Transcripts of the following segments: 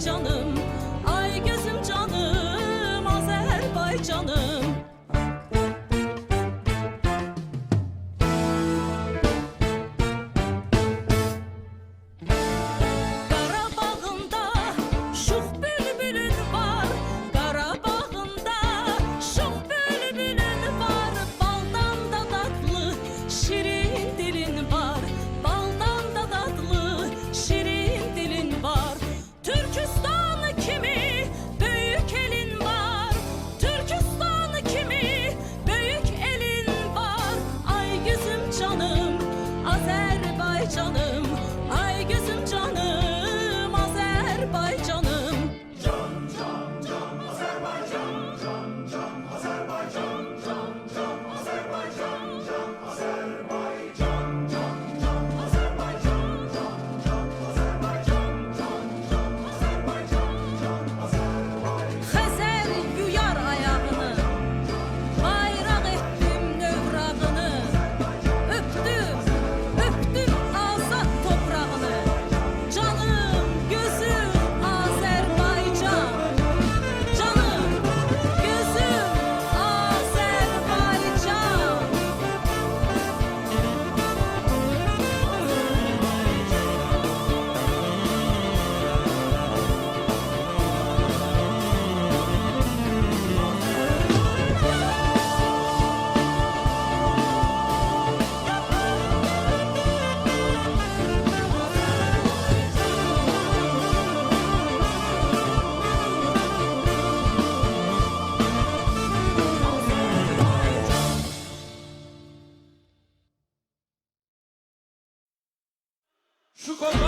Chắc 축하합니다.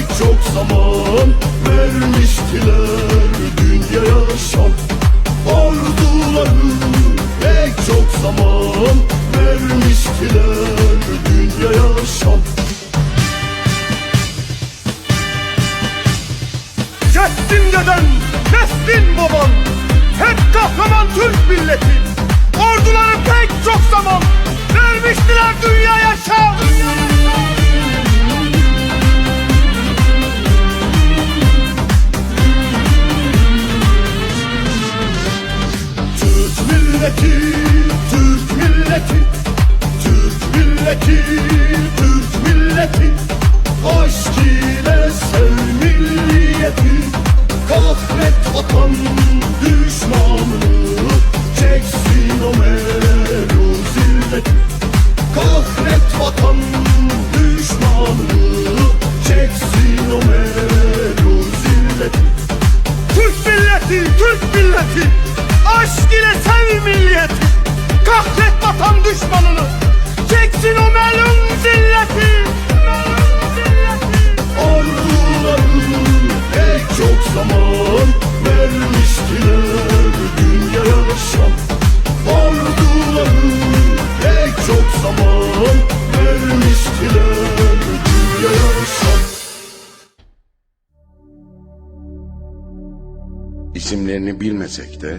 Pek çok zaman Vermiştiler dünyaya şan Orduları pek çok zaman Vermiştiler dünyaya şan Cettin deden, neslin baban. Hep kahraman Türk milleti. Orduları pek çok zaman Vermiştiler dünyaya şan milleti, Türk milleti. Türk milleti, Türk milleti. Aşk ile sev milliyeti. Kahret vatan düşmanını Çeksin o melu zilleti Kahret vatan düşmanını Çeksin o melu zilleti Türk milleti, Türk milleti Aşk ile sev milliyeti. Kahret vatan düşmanını. Çeksin o melun zilleti. Orduları pek çok zaman vermiştiler dünyaya şan Orduları pek çok zaman vermiştiler dünyaya şan İsimlerini bilmesek de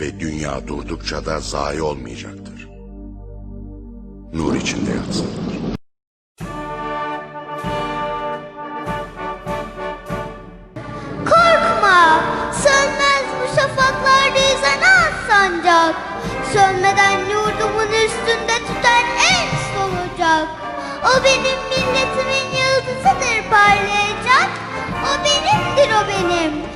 ve dünya durdukça da zayi olmayacaktır. Nur içinde yatsınlar. Korkma, sönmez bu şafaklarda yüzen az sancak. Sönmeden yurdumun üstünde tüten en solucak. O benim milletimin yıldızıdır parlayacak. O benimdir o benim,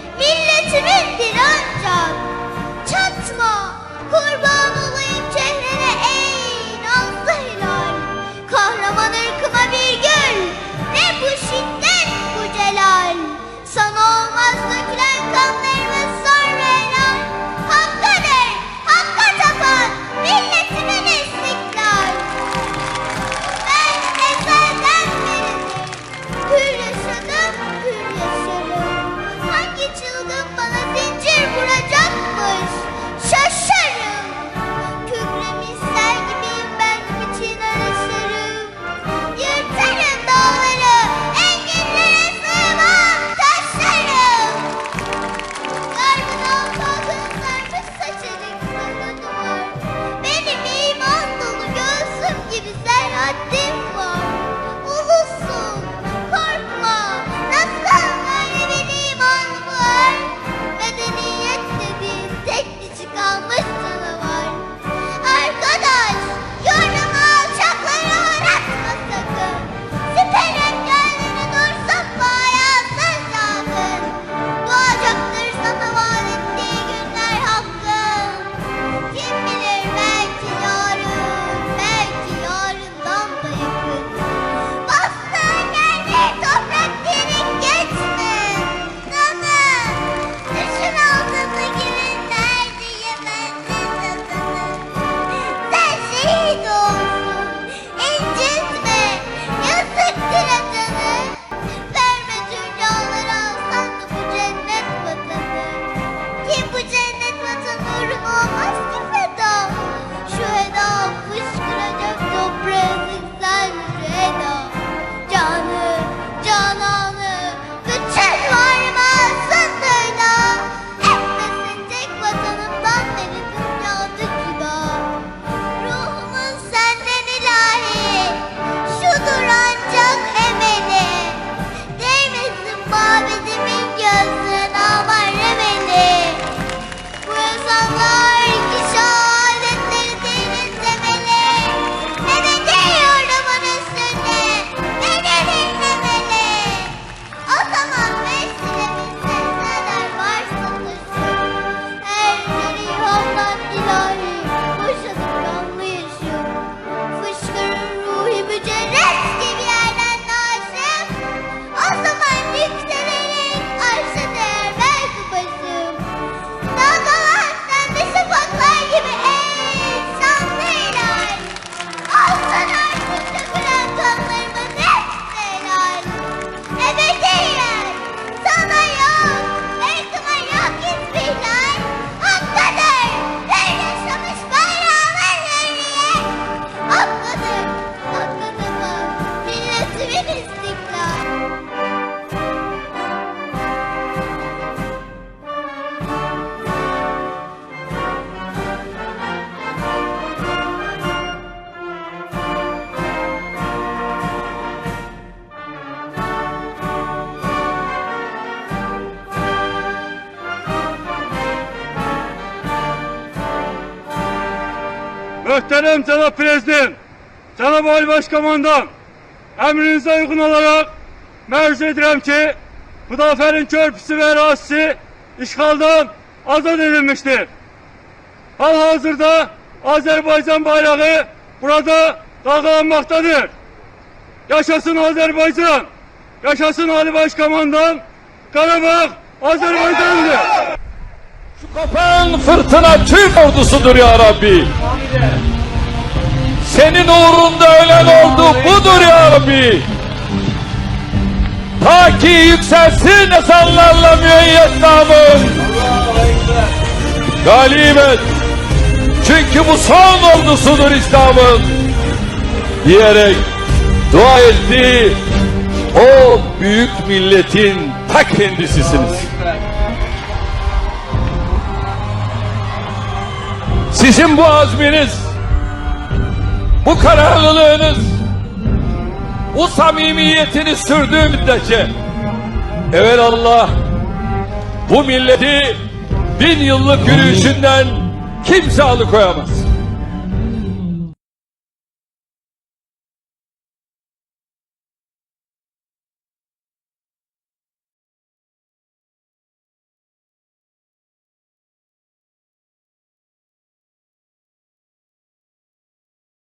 Muhterem Cenab Prezident, Cenab Ali Başkomandan, emrinize uygun olarak mevzu edirəm ki, Müdafiənin körpüsü ve arazisi işgaldan azad edilmiştir. Hal-hazırda Azerbaycan bayrağı burada dalgalanmaktadır. Yaşasın Azerbaycan, yaşasın Ali Başkomandan, Karabağ Azerbaycan'dır. Kopan fırtına Türk ordusudur ya Rabbi. Senin uğrunda ölen oldu budur ya Rabbi. Ta ki yükselsin ezanlarla müeyyet namın. Galip et. Çünkü bu son ordusudur İslam'ın. Diyerek dua etti. O büyük milletin ta kendisisiniz. Sizin bu azminiz, bu kararlılığınız, bu samimiyetiniz sürdüğü müddetçe evet Allah bu milleti bin yıllık yürüyüşünden kimse alıkoyamaz.